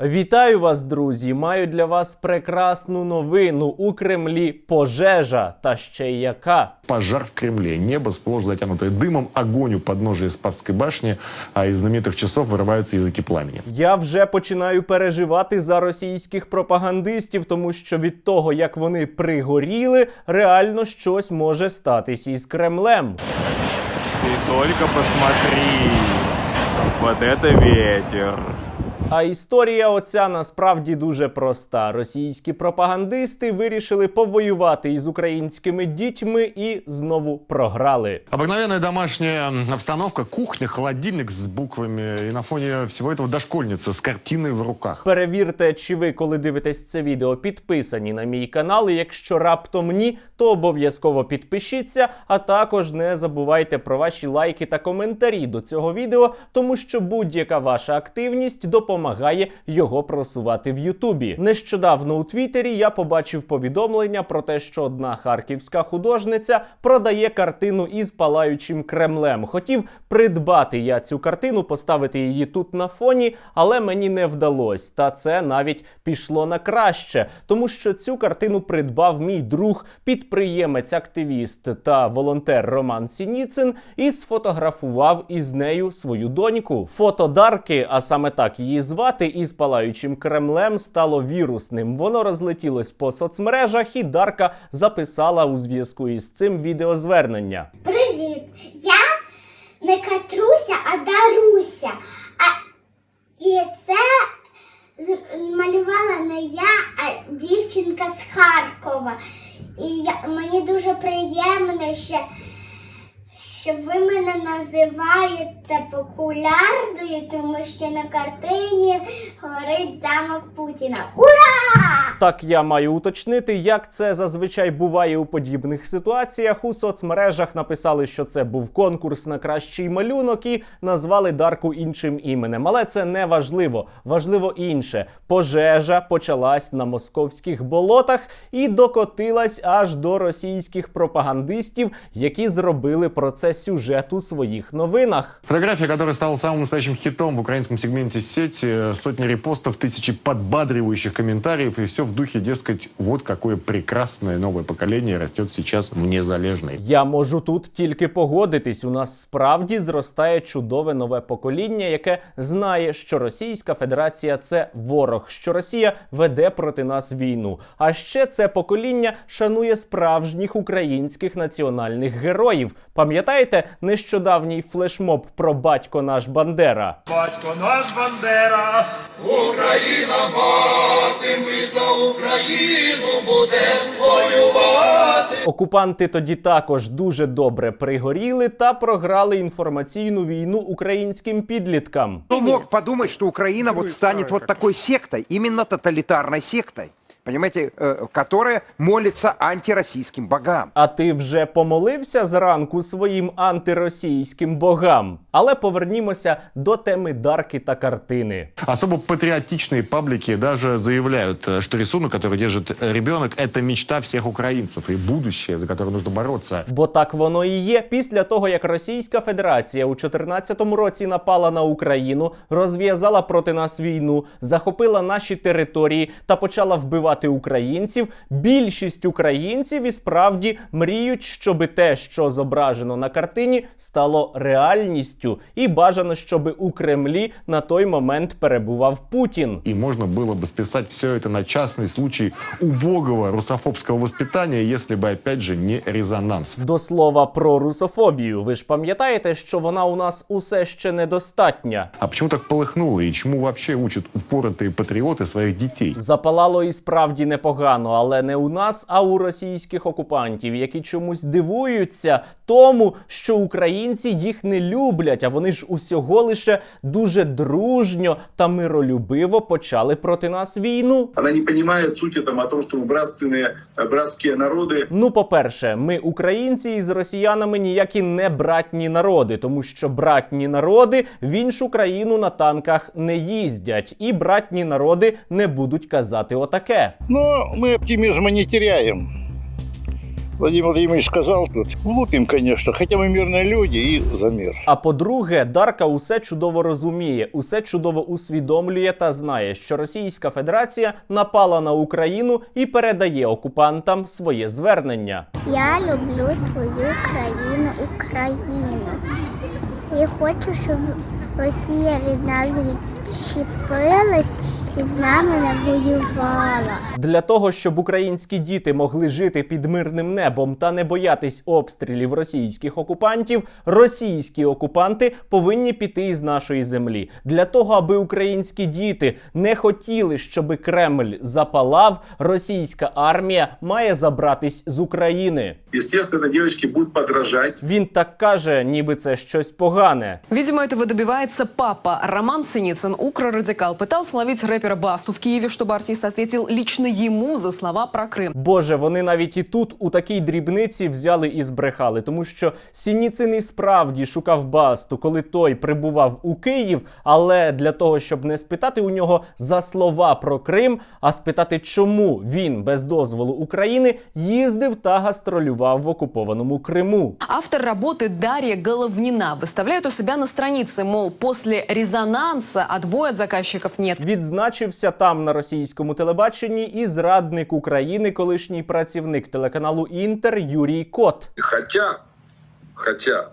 Вітаю вас, друзі! Маю для вас прекрасну новину у Кремлі пожежа. Та ще й яка. Пожар в Кремле. Небо сплошь затянутое дымом, огонь у подножия Спасской башни, а из знаменитых часов вырываются языки пламени. Я вже починаю переживати за російських пропагандистів, тому що від того, як вони пригоріли, реально щось може статись із Кремлем. Ты только посмотри. Вот это ветер. А історія оця насправді дуже проста. Російські пропагандисти вирішили повоювати із українськими дітьми і знову програли. Обыкновенная домашняя обстановка, кухня, холодильник с буквами и на фоне всего этого дошкольница с картиной в руках. Перевірте, чи ви, коли дивитесь це відео, підписані на мій канал. І якщо раптом ні, то обов'язково підпишіться, а також не забувайте про ваші лайки та коментарі до цього відео, тому що будь-яка ваша активність допомагає його просувати в Ютубі. Нещодавно у Твіттері я побачив повідомлення про те, що одна харківська художниця продає картину із палаючим Кремлем. Хотів придбати я цю картину, поставити її тут на фоні, але мені не вдалося. Та це навіть пішло на краще, тому що цю картину придбав мій друг, підприємець, активіст та волонтер Роман Сініцин і сфотографував із нею свою доньку. Фото Дарки, а саме так її звати, із палаючим Кремлем стало вірусним. Воно розлетілось по соцмережах, і Дарка записала у зв'язку із цим відеозвернення. Привіт! Я не Катруся, а Даруся. А, і це малювала не я, а дівчинка з Харкова. І я, мені дуже приємно, що, що ви мене називаєте популярною, тому що на картині горить замок Путіна. Ура! Так я маю уточнити, як це зазвичай буває у подібних ситуаціях. У соцмережах написали, що це був конкурс на кращий малюнок і назвали Дарку іншим іменем. Але це не важливо. Важливо інше. Пожежа почалась на московських болотах і докотилась аж до російських пропагандистів, які зробили про це сюжет у своїх новинах. Фотография, которая стала самым настоящим хитом в украинском сегменте сети, сотни репостов, тысячи подбадривающих комментариев и все в духе, дескать, вот какое прекрасное новое поколение растет сейчас в незалежной. Я можу тут тільки погодитись. У нас справді зростає чудове нове покоління, яке знає, що Російська Федерація це ворог, що Росія веде проти нас війну. А ще це покоління шанує справжніх українських національних героїв. Пам'ятаєте нещодавній флешмоб про батько наш Бандера? Батько наш Бандера. Україна мати, ми за Україну будемо воювати. Окупанти тоді також дуже добре пригоріли та програли інформаційну війну українським підліткам. Кто мог подумать, что Украина вот станет вот такой сектой, именно тоталитарной сектой, понимаете, э, которая молится антироссийским богам. А ти вже помолився зранку своїм антиросійським богам. Але повернімося до теми дарки та картини. Особо патриотичные паблики даже заявляют, э, что рисунок, который держит э, ребенок, это мечта всех украинцев и будущее, за которое нужно бороться. Бо так воно і є. Після того, як Російська Федерація у 2014 році напала на Україну, розв'язала проти нас війну, захопила наші території та почала вбивати українців. Більшість українців і справді мріють, щоби те, що зображено на картині, стало реальністю, і бажано, щоби у Кремлі на той момент перебував Путін. И можно было бы списать все это на частный случай убогого русофобского воспитания, если бы, опять же, не резонанс. До слова про русофобію. Ви ж пам'ятаєте, що вона у нас усе ще недостатня. А почему так полыхнуло и чему вообще учат упоротые патриоты своих детей? Запалало і справді непогано, але не у нас, а у російських окупантів, які чомусь дивуються тому, що українці їх не люблять, а вони ж усього лише дуже дружньо та миролюбиво почали проти нас війну. Она не понимает сути там, о том, что мы братственные, э, братские народы. Ну, по-перше, ми українці із росіянами ніякі не братні народи, тому що братні народи в іншу країну на танках не їздять, і братні народи не будуть казати отаке. Но мы оптимизма не теряем. Владимир Владимирович сказал тут, глупим, конечно, хотя мы мирные люди и за мир. А по-друге, Дарка усе чудово розуміє, усе чудово усвідомлює та знає, що Російська Федерація напала на Україну і передає окупантам своє звернення. Я люблю свою країну Україну. І хочу, щоб Росія від нас відчепилась і з нами не воювала. Для того, щоб українські діти могли жити під мирним небом та не боятись обстрілів російських окупантів, російські окупанти повинні піти із нашої землі. Для того, аби українські діти не хотіли, щоби Кремль запалав, російська армія має забратись з України. Естественно, девочки будут подражать. Він так каже, ніби це щось погане. Видимо, этого добивается папа. Роман Синицын, укрорадикал, пытался ловить рэпера Басту в Киеве, чтобы артист ответил лично ему за слова про Крым. Боже, вони навіть і тут у такій дрібниці взяли і збрехали, тому що Сініцин і справді шукав басту, коли той прибував у Київ. Але для того, щоб не спитати у нього за слова про Крим, а спитати, чому він без дозволу України їздив та гастролював в окупованому Криму. Автор работы Дарья Головнина выставляет у себя на странице, мол, после резонанса отбоя от заказчиков нет. Відзначився там на російському телебаченні і зрадник України, колишній працівник телеканалу Інтер Юрій Кот. Хоча, хоча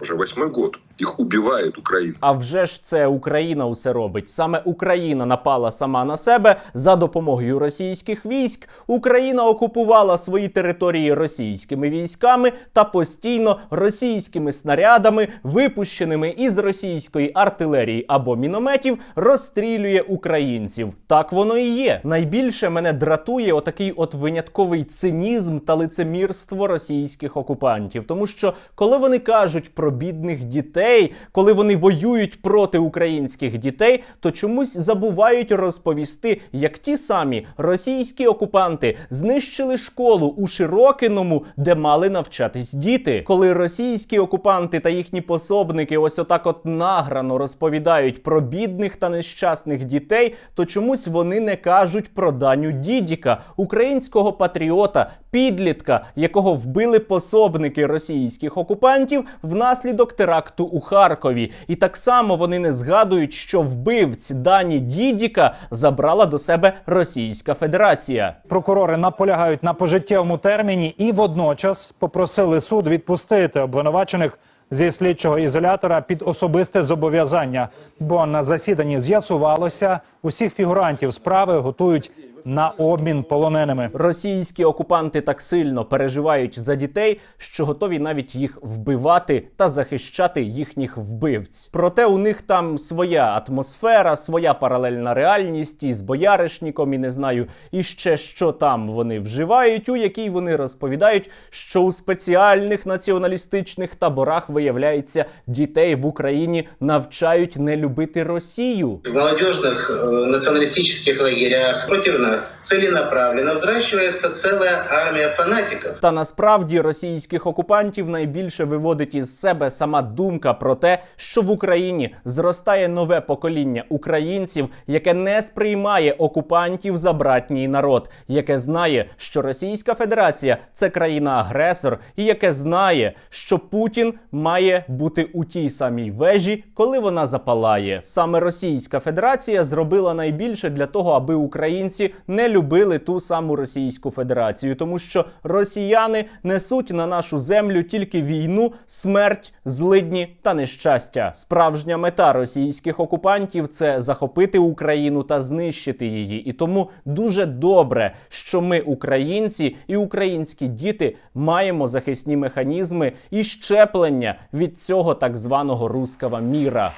вже восьмий год их убивает Украина. А вже ж це Україна усе робить. Саме Україна напала сама на себе за допомогою російських військ. Україна окупувала свої території російськими військами та постійно російськими снарядами, випущеними із російської артилерії або мінометів, розстрілює українців. Так воно і є. Найбільше мене дратує отакий от винятковий цинізм та лицемірство російських окупантів, тому що коли вони кажуть про бідних дітей, коли вони воюють проти українських дітей, то чомусь забувають розповісти, як ті самі російські окупанти знищили школу у Широкиному, де мали навчатись діти. Коли російські окупанти та їхні пособники ось отак от награно розповідають про бідних та нещасних дітей, то чомусь вони не кажуть про Даню Дідіка, українського патріота, підлітка, якого вбили пособники російських окупантів внаслідок теракту у Харкові. І так само вони не згадують, що вбивць Дані Дідіка забрала до себе Російська Федерація. Прокурори наполягають на пожиттєвому терміні і водночас попросили суд відпустити обвинувачених зі слідчого ізолятора під особисте зобов'язання. Бо на засіданні з'ясувалося, усіх фігурантів справи готують на обмін полоненими. Російські окупанти так сильно переживають за дітей, що готові навіть їх вбивати та захищати їхніх вбивць. Проте у них там своя атмосфера, своя паралельна реальність із бояришніком, і не знаю, і ще що там вони вживають, у якій вони розповідають, що у спеціальних націоналістичних таборах виявляється дітей в Україні навчають не любити Росію. В молодежных э, националистических лагерях против нас целенаправленно взращивается целая армия фанатиков. Та насправді російських окупантів найбільше виводить із себе сама думка про те, що в Україні зростає нове покоління українців, яке не сприймає окупантів за братній народ, яке знає, що Російська Федерація це країна-агресор, і яке знає, що Путін має бути у тій самій вежі, коли вона запалає. Саме Російська Федерація зробила найбільше для того, аби українці не любили ту саму Російську Федерацію, тому що росіяни несуть на нашу землю тільки війну, смерть, злидні та нещастя. Справжня мета російських окупантів це захопити Україну та знищити її. І тому дуже добре, що ми, українці і українські діти, маємо захисні механізми і щеплення від цього так званого рускава міра.